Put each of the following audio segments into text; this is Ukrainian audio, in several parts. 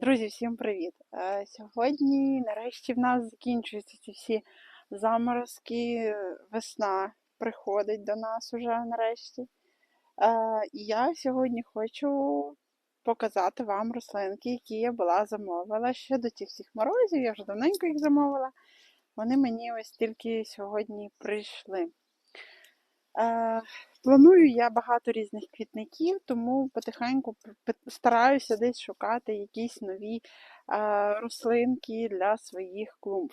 Друзі, всім привіт! Е, Сьогодні нарешті в нас закінчуються ці всі заморозки, весна приходить до нас уже нарешті. Е, І я сьогодні хочу показати вам рослинки, які я була замовила ще до цих всіх морозів, я вже давненько їх замовила. Вони мені ось тільки сьогодні прийшли. Е, Планую я багато різних квітників, тому потихеньку стараюся десь шукати якісь нові е, рослинки для своїх клумб.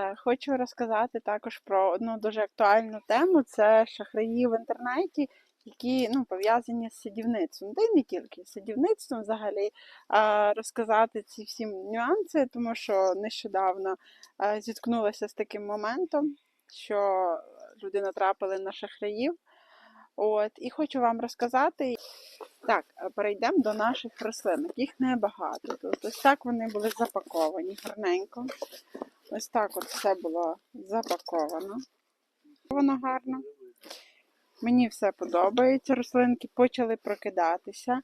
Е, Хочу розказати також про одну дуже актуальну тему: це шахраї в інтернеті, які ну, пов'язані з садівництвом. Та й не тільки з садівництвом взагалі розказати ці всі нюанси, тому що нещодавно зіткнулася з таким моментом, що люди натрапили на шахраїв. От, і хочу вам розказати. Так, е, перейдемо до наших рослинок. Їх небагато. Тут ось так вони були запаковані гарненько. Ось так от все було запаковано. Воно гарно. Мені все подобається. Рослинки почали прокидатися. Е,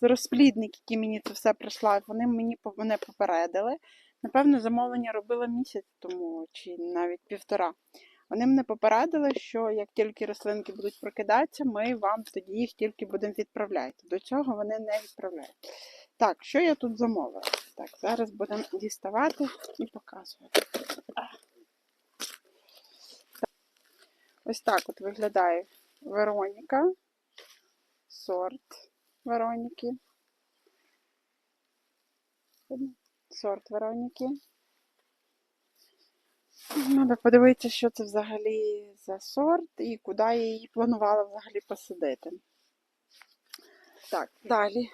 Розплідник, який мені це все прислав, вони мені мене попередили. Напевно, замовлення робила місяць тому, чи навіть півтора. Вони мене попередили, що як тільки рослинки будуть прокидатися, ми вам тоді їх тільки будемо відправляти. До цього вони не відправляють. Так, що я тут замовила? Так, зараз будемо діставати і показувати. Ось так от виглядає Вероніка. Сорт Вероніки. Сорт Вероніки. Треба подивитися, що це взагалі за сорт і куди я її планувала взагалі посадити. Так, далі.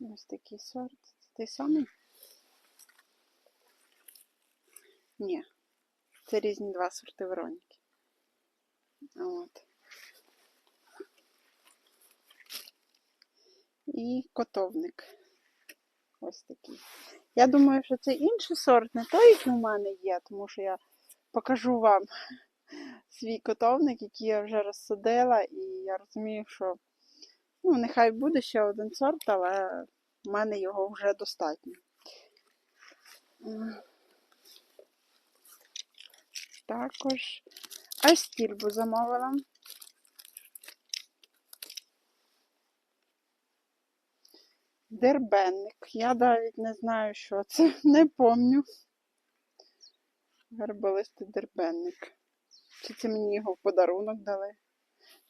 Ось такий сорт. Це той самий? Ні. Це різні два сорти Вероніки. От. І котовник. Ось такий. Я думаю, що це інший сорт, не той, який у мене є, тому що я покажу вам свій котовник, який я вже розсадила, і я розумію, що ну, нехай буде ще один сорт, але в мене його вже достатньо. Також астільбу замовила. Дербенник. Я навіть не знаю, що це. Не помню. Верболистий дербенник. Чи це мені його в подарунок дали?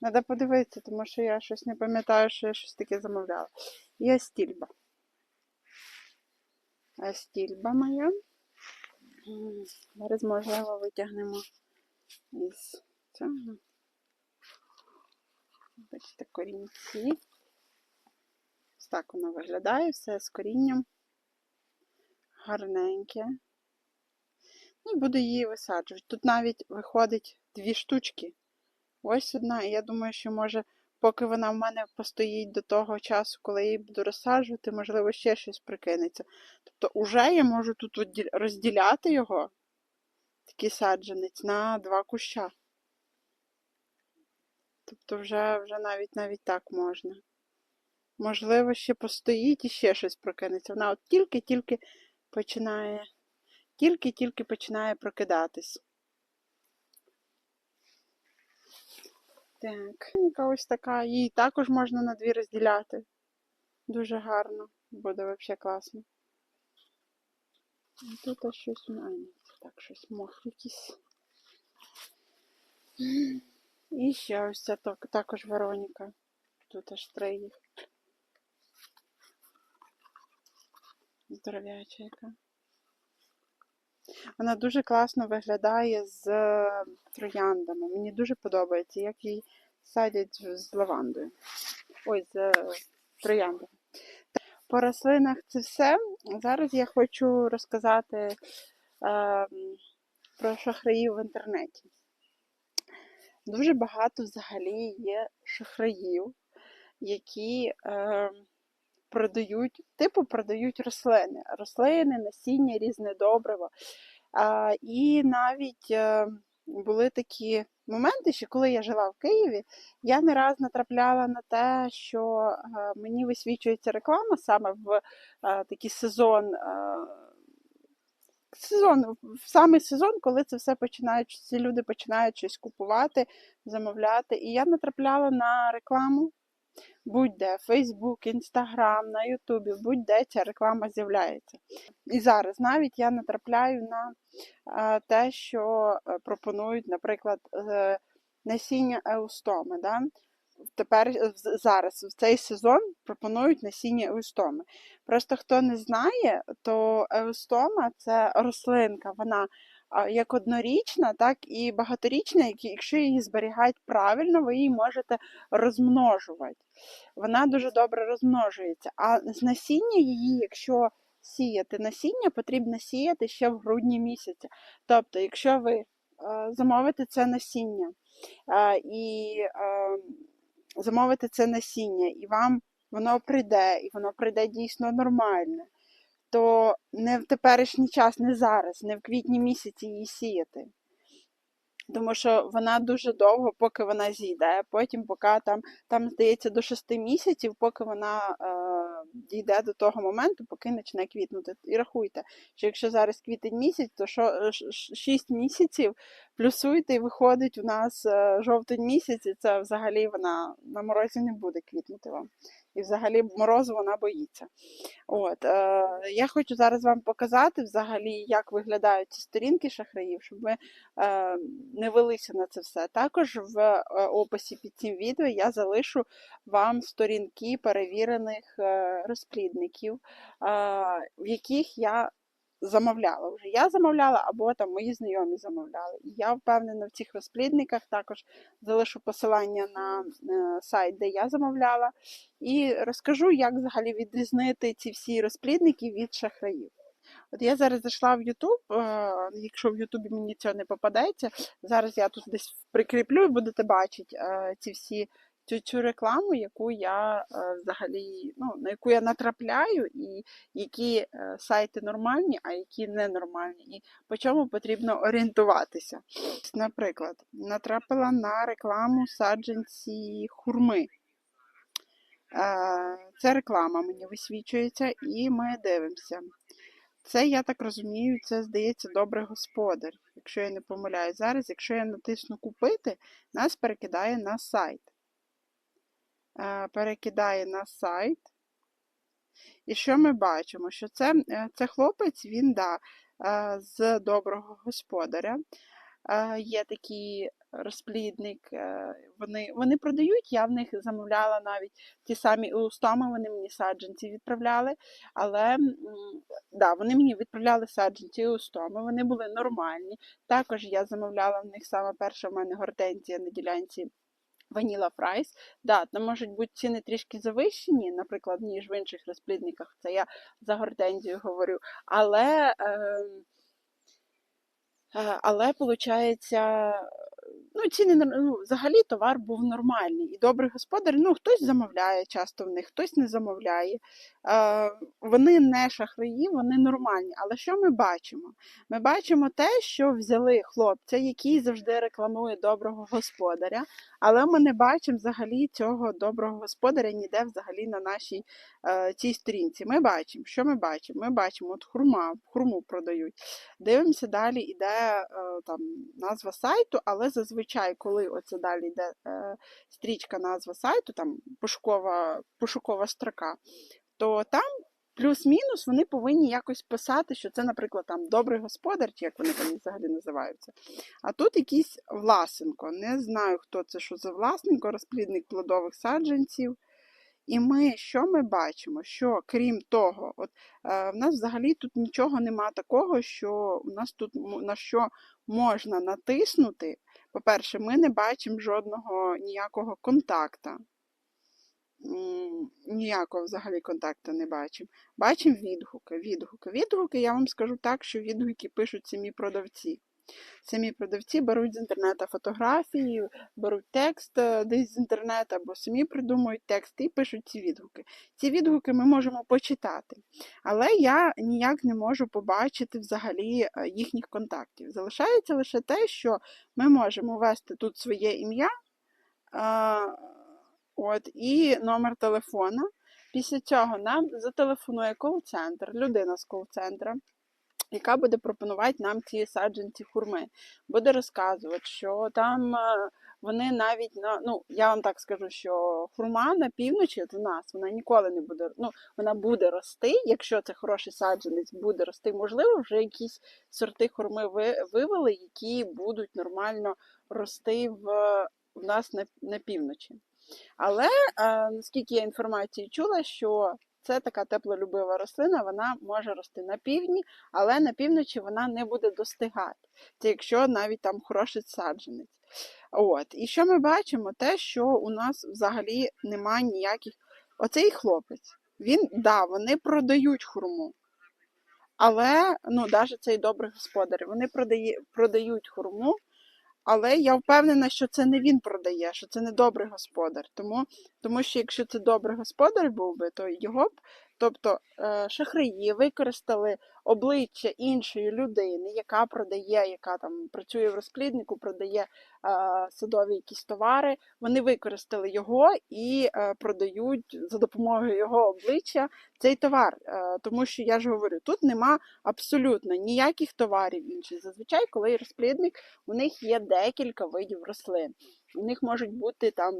Треба подивитися, тому що я щось не пам'ятаю, що я щось таке замовляла. І астільба. Астільба моя. Зараз, можливо, витягнемо із цього. Бачите, корінці. Ось так воно виглядає, все з корінням. Гарненьке. І буду її висаджувати. Тут навіть виходить дві штучки. Ось одна, і я думаю, що може, поки вона в мене постоїть до того часу, коли її буду розсаджувати, можливо, ще щось прикинеться. Тобто, уже я можу тут розділяти його, такий саджанець, на два куща. Тобто, вже, вже навіть навіть так можна. Можливо, ще постоїть і ще щось прокинеться. Вона от тільки-тільки починає, тільки-тільки починає прокидатись. Так, ось така. Її також можна на дві розділяти. Дуже гарно. Буде взагалі класно. А Тут щось ні, так щось мох якийсь. І ще ось ця також Вероніка. Тут аж три їх. Здоров'яча яка. Вона дуже класно виглядає з е, трояндами. Мені дуже подобається, як її садять з лавандою. Ой, з е, трояндами. По рослинах це все. Зараз я хочу розказати е, про шахраїв в інтернеті. Дуже багато взагалі є шахраїв, які е, продають, типу продають рослини. Рослини, насіння, різне добриво. А, і навіть е, були такі моменти, що коли я жила в Києві, я не раз натрапляла на те, що е, мені висвічується реклама саме в е, такий сезон. е, Сезон, в самий сезон, коли це все починають, ці люди починають щось купувати, замовляти. І я натрапляла на рекламу будь-де, Facebook, Instagram, на Ютубі, будь-де ця реклама з'являється. І зараз навіть я натрапляю на е, те, що е, пропонують, наприклад, е, насіння еустоми. Да? Тепер зараз, в цей сезон, пропонують насіння еустоми. Просто хто не знає, то еустома це рослинка, вона як однорічна, так і багаторічна, якщо її зберігають правильно, ви її можете розмножувати. Вона дуже добре розмножується. А з насіння її, якщо сіяти насіння, потрібно сіяти ще в грудні місяці. Тобто, якщо ви е, замовите це насіння е, і е, замовите це насіння, і вам воно прийде, і воно прийде дійсно нормальне, то не в теперішній час, не зараз, не в квітні місяці її сіяти. Тому що вона дуже довго, поки вона зійде, потім, поки там, там здається, до 6 місяців, поки вона е, дійде до того моменту, поки почне квітнути. І рахуйте, що якщо зараз квітень місяць, то що 6 місяців плюсуйте, і виходить у нас е, жовтень місяць, і це взагалі вона на морозі не буде квітнути вам. І взагалі морозу вона боїться. От, е, я хочу зараз вам показати взагалі, як виглядають ці сторінки шахраїв, щоб ми е, не велися на це все. Також в е, описі під цим відео я залишу вам сторінки перевірених е, розплідників, е, в яких я замовляла вже. Я замовляла або там мої знайомі замовляли. І я впевнена в цих розплідниках також залишу посилання на е, сайт, де я замовляла, і розкажу, як взагалі відрізнити ці всі розплідники від шахраїв. От я зараз зайшла в YouTube, е, якщо в Ютубі мені цього не попадається, зараз я тут десь прикріплю і будете бачити е, ці всі цю, цю рекламу, яку я е, взагалі, ну, на яку я натрапляю, і які е, сайти нормальні, а які ненормальні, і по чому потрібно орієнтуватися. Наприклад, натрапила на рекламу саджанці хурми. Це реклама мені висвічується, і ми дивимося. Це, я так розумію, це здається добрий господар, якщо я не помиляю. Зараз, якщо я натисну купити, нас перекидає на сайт. Е, Перекидає на сайт. І що ми бачимо? Що це, е, це хлопець, він да, е, з доброго господаря. Є такий розплідник, вони, вони продають, я в них замовляла навіть ті самі устами, вони мені саджанці відправляли, але да, вони мені відправляли саджанці і устоми, вони були нормальні. Також я замовляла в них саме перша в мене гортензія на ділянці Ваніла Фрайс. Да, там можуть бути ціни трішки завищені, наприклад, ніж в інших розплідниках. Це я за гортензію говорю. Але, але виходить, ну, ціни ну, взагалі товар був нормальний. І добрий господар, ну, хтось замовляє часто в них, хтось не замовляє. Е, вони не шахраї, вони нормальні. Але що ми бачимо? Ми бачимо те, що взяли хлопця, який завжди рекламує доброго господаря, але ми не бачимо взагалі цього доброго господаря ніде взагалі на нашій е, цій сторінці. Ми бачимо, що ми бачимо? Ми бачимо, от хурма, хурму продають. Дивимося, далі йде е, там назва сайту, але зазвичай, коли оце далі йде е, стрічка назва сайту, там пошукова, пошукова строка, то там. Плюс-мінус вони повинні якось писати, що це, наприклад, там добрий господар, чи як вони там взагалі називаються. А тут якийсь Власенко. Не знаю, хто це, що за Власенко, розплідник плодових саджанців. І ми, що ми бачимо? Що крім того, от е, в нас взагалі тут нічого нема такого, що у нас тут на що можна натиснути. По-перше, ми не бачимо жодного ніякого контакта. Ніякого взагалі контакту не бачимо. Бачимо відгуки. Відгуки. Відгуки, я вам скажу так, що відгуки пишуть самі продавці. Самі продавці беруть з інтернету фотографії, беруть текст е, десь з інтернету або самі придумують текст і пишуть ці відгуки. Ці відгуки ми можемо почитати, але я ніяк не можу побачити взагалі е, їхніх контактів. Залишається лише те, що ми можемо ввести тут своє ім'я а, от, і номер телефона. Pісля цього нам зателефонує кол-центр, людина з кол-центра, яка буде пропонувати нам ці саджанці хурми. Буде розказувати, що там е, вони навіть на ну я вам так скажу, що хурма на півночі від нас вона ніколи не буде. Ну вона буде рости, якщо це хороший саджанець, буде рости. Можливо, вже якісь сорти хурми ви вивели, які будуть нормально рости в, в нас на, на півночі. Але е, наскільки я інформації чула, що це така теплолюбива рослина, вона може рости на півдні, але на півночі вона не буде достигати. Це якщо навіть там хороший саджанець. От. І що ми бачимо? Те, що у нас взагалі немає ніяких. Оцей хлопець, він, да, вони продають хурму. Але, ну, навіть цей добрий господар, вони продає, продають хурму, але я впевнена, що це не він продає, що це не добрий господар. Тому, тому що якщо це добрий господар був би, то його б, тобто е, шахраї використали обличчя іншої людини, яка продає, яка там працює в розпліднику, продає е, садові якісь товари. Вони використали його і е, продають за допомогою його обличчя цей товар. Тому що я ж говорю, тут нема абсолютно ніяких товарів інших. Зазвичай, коли розплідник, у них є декілька видів рослин. У них можуть бути там.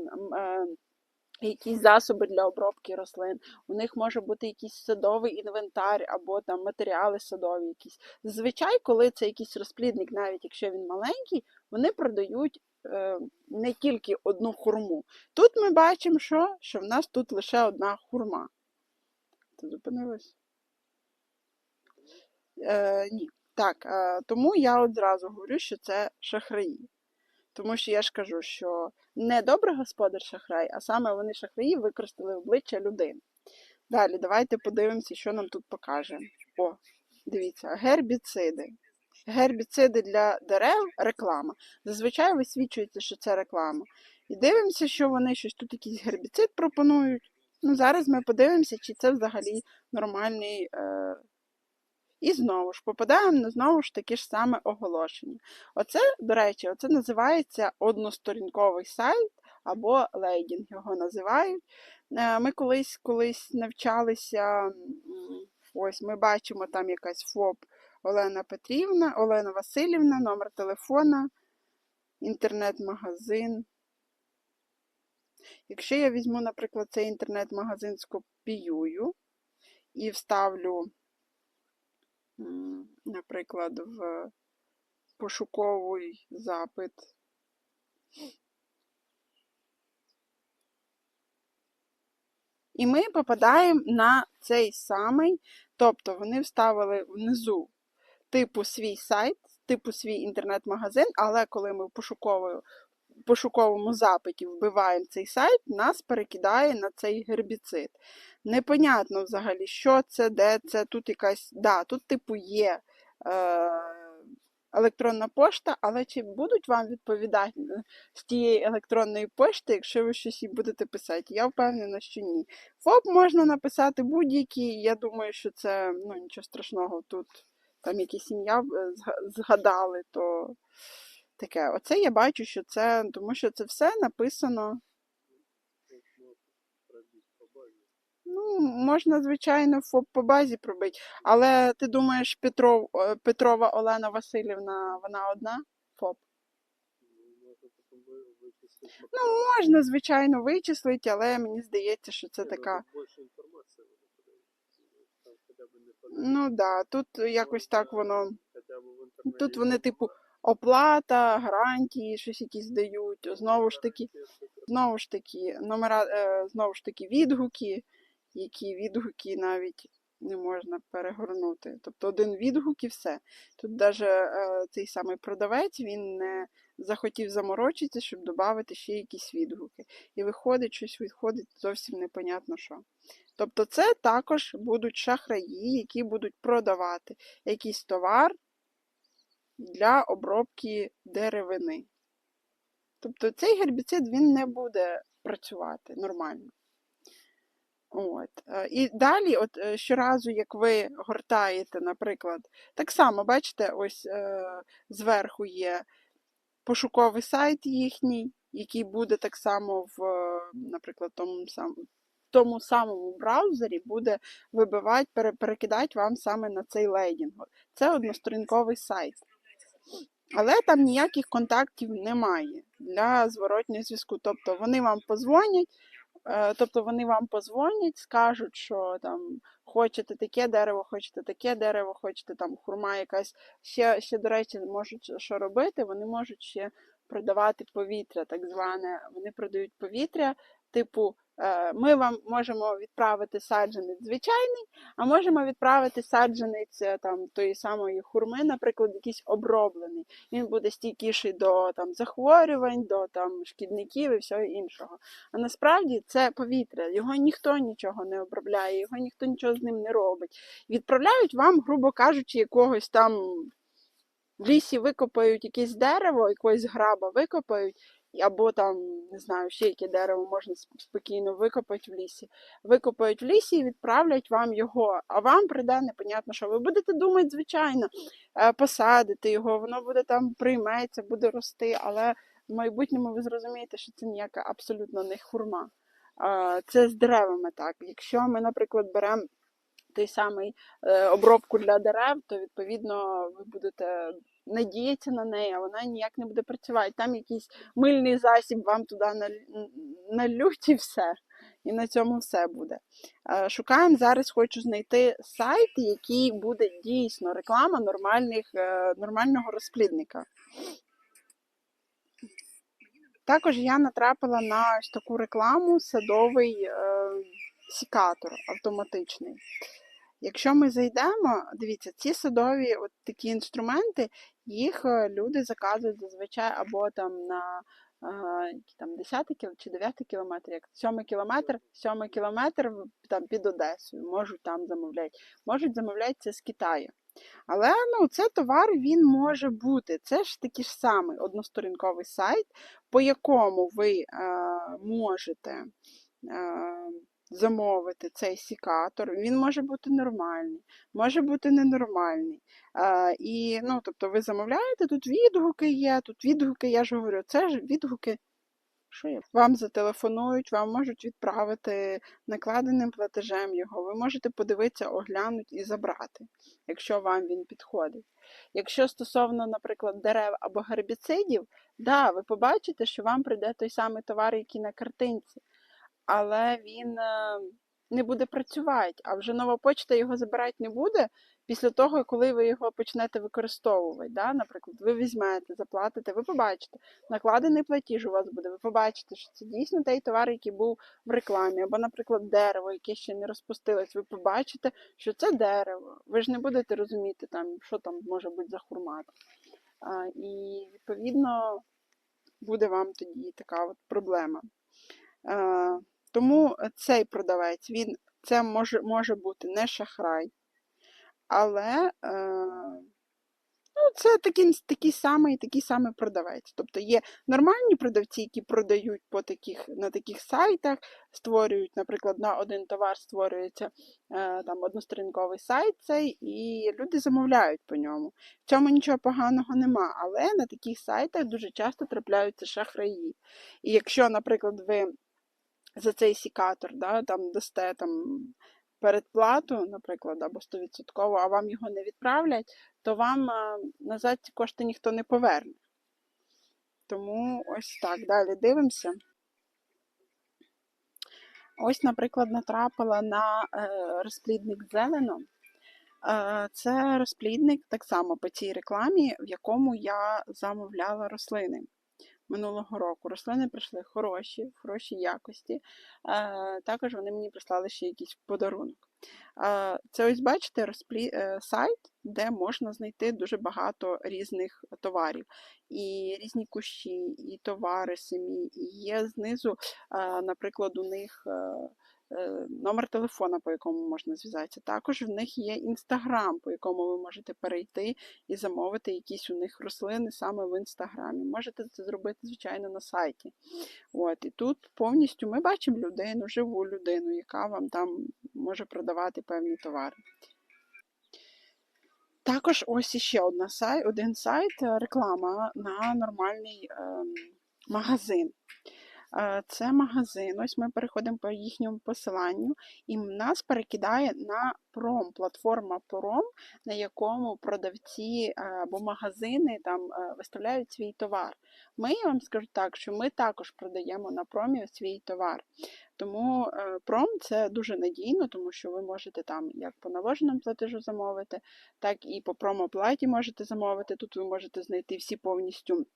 Якісь засоби для обробки рослин, у них може бути якийсь садовий інвентар або там матеріали садові якісь. Зазвичай, коли це якийсь розплідник, навіть якщо він маленький, вони продають е, не тільки одну хурму. Тут ми бачимо, що, що в нас тут лише одна хурма. Ти зупинилась? Е, Ні. Так, е, тому я одразу говорю, що це шахраї. Тому що я ж кажу, що не добрий господар шахрай, а саме вони шахраї використали обличчя людини. Далі, давайте подивимося, що нам тут покаже. О, дивіться, гербіциди. Гербіциди для дерев реклама. Зазвичай висвічується, що це реклама. І дивимося, що вони щось тут якийсь гербіцид пропонують. Ну, зараз ми подивимося, чи це взагалі нормальний. Е... І знову ж попадаємо на знову ж таке ж саме оголошення. Оце, до речі, оце називається односторінковий сайт або лейдінг його називають. Е, Ми колись колись навчалися, ось ми бачимо там якась ФОП Олена Петрівна, Олена Васильівна, номер телефона, інтернет-магазин. Якщо я візьму, наприклад, цей інтернет-магазин скопіюю і вставлю, наприклад, в пошуковий запит. І ми попадаємо на цей самий, тобто вони вставили внизу типу свій сайт, типу свій інтернет-магазин, але коли ми пошуковою пошуковому запиті вбиваємо цей сайт, нас перекидає на цей гербіцид. Непонятно взагалі, що це, де це, тут якась. Да, тут, типу, є е, електронна пошта, але чи будуть вам відповідати з тієї електронної пошти, якщо ви щось їй будете писати? Я впевнена, що ні. ФОП можна написати будь-який. Я думаю, що це ну, нічого страшного тут. Там якісь ім'я згадали, то таке. Оце я бачу, що це, тому що це все написано. Ну, можна, звичайно, по базі пробити. Але ти думаєш, Петров, Петрова Олена Васильівна, вона одна ФОП? Ну, можна, звичайно, вичислити, але мені здається, що це така. Ну так, да, тут якось так воно. Тут вони, типу, оплата, гарантії, щось якісь дають. Знову ж таки, знову ж таки, номера, е, знову ж таки, відгуки, які відгуки навіть не можна перегорнути. Тобто один відгук і все. Тут навіть е, цей самий продавець він не захотів заморочитися, щоб додати ще якісь відгуки. І виходить, щось відходить зовсім непонятно що. Тобто це також будуть шахраї, які будуть продавати якийсь товар для обробки деревини. Тобто цей гербіцид він не буде працювати нормально. От. е, І далі, от е, щоразу, як ви гортаєте, наприклад, так само, бачите, ось е, зверху є пошуковий сайт їхній, який буде так само в, е, наприклад, тому самому, тому самому браузері буде вибивати, пере- перекидати вам саме на цей лейдінг. Це односторінковий сайт. Але там ніяких контактів немає для зворотнього зв'язку. Тобто вони вам позвонять, е, тобто вони вам позвонять, скажуть, що там хочете таке дерево, хочете таке дерево, хочете там хурма якась. Ще, ще до речі, можуть що робити, вони можуть ще продавати повітря, так зване. Вони продають повітря, типу, е, ми вам можемо відправити саджанець звичайний, а можемо відправити саджанець е, там тої самої хурми, наприклад, якийсь оброблений. Він буде стійкіший до там захворювань, до там шкідників і всього іншого. А насправді це повітря, його ніхто нічого не обробляє, його ніхто нічого з ним не робить. Відправляють вам, грубо кажучи, якогось там в лісі викопають якесь дерево, якогось граба викопають, або там, не знаю, ще яке дерево можна спокійно викопати в лісі. Викопають в лісі і відправлять вам його, а вам прийде непонятно що. Ви будете думати, звичайно, е, посадити його, воно буде там прийметься, буде рости, але в майбутньому ви зрозумієте, що це ніяка абсолютно не хурма. Це з деревами так. Якщо ми, наприклад, беремо той самий е, обробку для дерев, то відповідно ви будете надіятися на неї, а вона ніяк не буде працювати. Там якийсь мильний засіб вам туди налють і все. І на цьому все буде. Е, Шукаємо зараз, хочу знайти сайт, який буде дійсно реклама нормальних, е, нормального розплідника. Також я натрапила на ось таку рекламу садовий е, сікатор автоматичний. Якщо ми зайдемо, дивіться, ці садові от такі інструменти, їх е, люди заказують зазвичай або там на е, там 10 кіл чи 9 кілометр, як 7 кілометр, 7 кілометр там під Одесою, можуть там замовляти, можуть замовляти це з Китаю. Але ну, це товар він може бути. Це ж такий ж самий односторінковий сайт, по якому ви е, можете е, замовити цей сікатор. Він може бути нормальний, може бути ненормальний. Е, і, ну, тобто ви замовляєте, тут відгуки є, тут відгуки, я ж говорю, це ж відгуки. Що є? Вам зателефонують, вам можуть відправити накладеним платежем його. Ви можете подивитися, оглянути і забрати, якщо вам він підходить. Якщо стосовно, наприклад, дерев або гербіцидів, да, ви побачите, що вам прийде той самий товар, який на картинці, але він е, не буде працювати, а вже нова почта його забирати не буде після того, коли ви його почнете використовувати. Да? Наприклад, ви візьмете, заплатите, ви побачите, накладений платіж у вас буде, ви побачите, що це дійсно той товар, який був в рекламі, або, наприклад, дерево, яке ще не розпустилось, ви побачите, що це дерево. Ви ж не будете розуміти, там, що там може бути за хурма. А, і відповідно буде вам тоді така от проблема. Е, тому цей продавець, він це може, може бути не шахрай, але е, ну, це такий, такий самий такий самий продавець. Тобто є нормальні продавці, які продають по таких, на таких сайтах, створюють, наприклад, на один товар створюється е, там односторінковий сайт цей, і люди замовляють по ньому. В цьому нічого поганого нема, але на таких сайтах дуже часто трапляються шахраї. І якщо, наприклад, ви за цей сікатор, да, там дасте там передплату, наприклад, або 100%, а вам його не відправлять, то вам назад ці кошти ніхто не поверне. Тому ось так. Далі дивимося. Ось, наприклад, натрапила на е, розплідник зелено. Е, Це розплідник так само по цій рекламі, в якому я замовляла рослини минулого року. Рослини прийшли хороші, в хорошій якості. Е, Також вони мені прислали ще якийсь подарунок. Е, Це ось бачите розплі... е, сайт, де можна знайти дуже багато різних товарів. І різні кущі, і товари самі. І є знизу, е, наприклад, у них. Е, е, номер телефона, по якому можна зв'язатися. Також в них є інстаграм, по якому ви можете перейти і замовити якісь у них рослини саме в інстаграмі. Можете це зробити, звичайно, на сайті. От, І тут повністю ми бачимо людину, живу людину, яка вам там може продавати певні товари. Також ось іще одна сайт, один сайт, е, реклама на нормальний ем, магазин. Е, Це магазин. Ось ми переходимо по їхньому посиланню, і нас перекидає на пром, платформа пром, на якому продавці е, або магазини там е, виставляють свій товар. Ми я вам скажу так, що ми також продаємо на промі свій товар. Тому пром це дуже надійно, тому що ви можете там як по наложеному платежу замовити, так і по промоплаті можете замовити. Тут ви можете знайти всі повністю.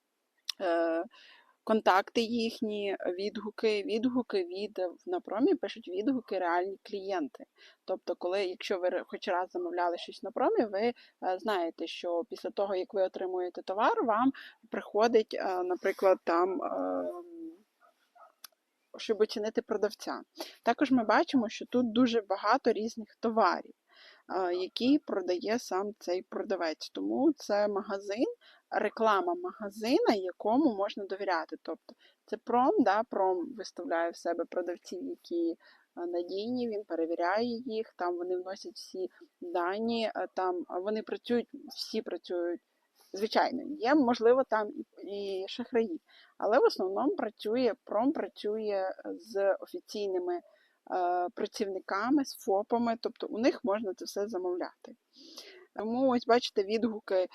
Е, контакти їхні, відгуки, відгуки від на промі пишуть відгуки реальні клієнти. Тобто, коли, якщо ви хоч раз замовляли щось на промі, ви е, знаєте, що після того, як ви отримуєте товар, вам приходить, е, наприклад, там. Е, щоб оцінити продавця. Також ми бачимо, що тут дуже багато різних товарів, е, які продає сам цей продавець. Тому це магазин, реклама магазина, якому можна довіряти. Тобто це пром, да, пром виставляє в себе продавців, які надійні, він перевіряє їх, там вони вносять всі дані, там вони працюють, всі працюють. Звичайно, є, можливо, там і шахраї, але в основному працює пром працює з офіційними працівниками, з ФОПами, тобто у них можна це все замовляти. Тому ось бачите відгуки е,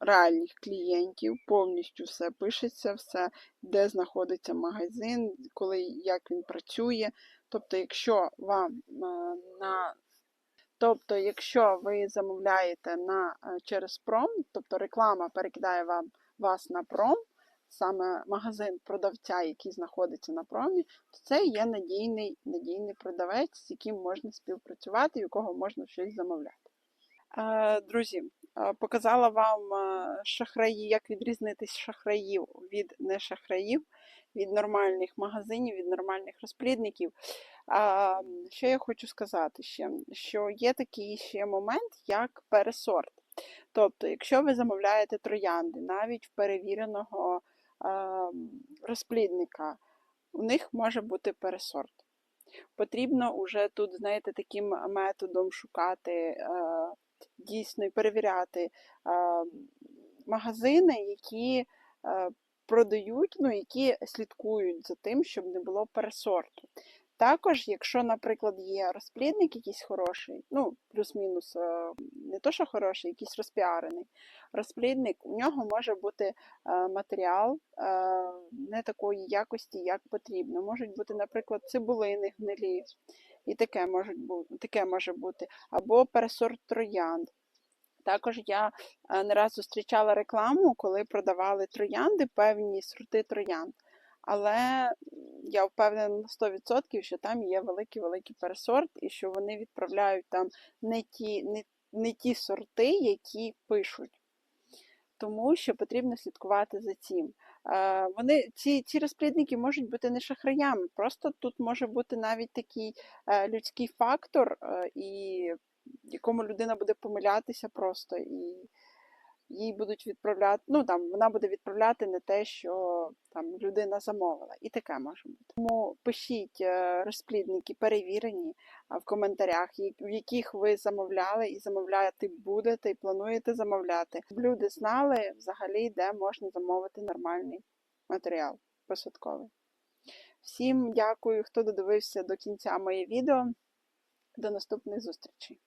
реальних клієнтів, повністю все пишеться, все, де знаходиться магазин, коли як він працює. Тобто, якщо вам е, на Тобто, якщо ви замовляєте на, через пром, тобто реклама перекидає вам вас на пром, саме магазин продавця, який знаходиться на промі, то це є надійний надійний продавець, з яким можна співпрацювати, у якого можна щось замовляти. Друзі, показала вам шахраї, як відрізнитись шахраїв від нешахраїв, від нормальних магазинів, від нормальних розплідників. Що я хочу сказати ще? Що є такий ще момент, як пересорт. Тобто, якщо ви замовляєте троянди, навіть в перевіреного розплідника, у них може бути пересорт. Потрібно вже тут, знаєте, таким методом шукати дійсно і перевіряти магазини, які продають, ну, які слідкують за тим, щоб не було пересорту. Також, якщо, наприклад, є розплідник якийсь хороший, ну, плюс-мінус, е, не то, що хороший, якийсь розпіарений розплідник, у нього може бути е, матеріал е, не такої якості, як потрібно. Можуть бути, наприклад, цибулини гнилі, і таке може бути, таке може бути, або пересорт троянд. Також я не раз зустрічала рекламу, коли продавали троянди, певні сорти троянд. Але я впевнена на 100%, що там є великий-великий пересорт, і що вони відправляють там не ті, не, не ті сорти, які пишуть. Тому що потрібно слідкувати за цим. Вони, Ці ці розплідники можуть бути не шахраями, просто тут може бути навіть такий е, людський фактор, е, і якому людина буде помилятися просто. і їй будуть відправляти, ну там вона буде відправляти не те, що там людина замовила. І таке може бути. Тому пишіть е, розплідники, перевірені в коментарях, в яких ви замовляли і замовляти будете, і плануєте замовляти. Люди знали взагалі, де можна замовити нормальний матеріал посадковий. Всім дякую, хто додивився до кінця моє відео. До наступних зустрічей!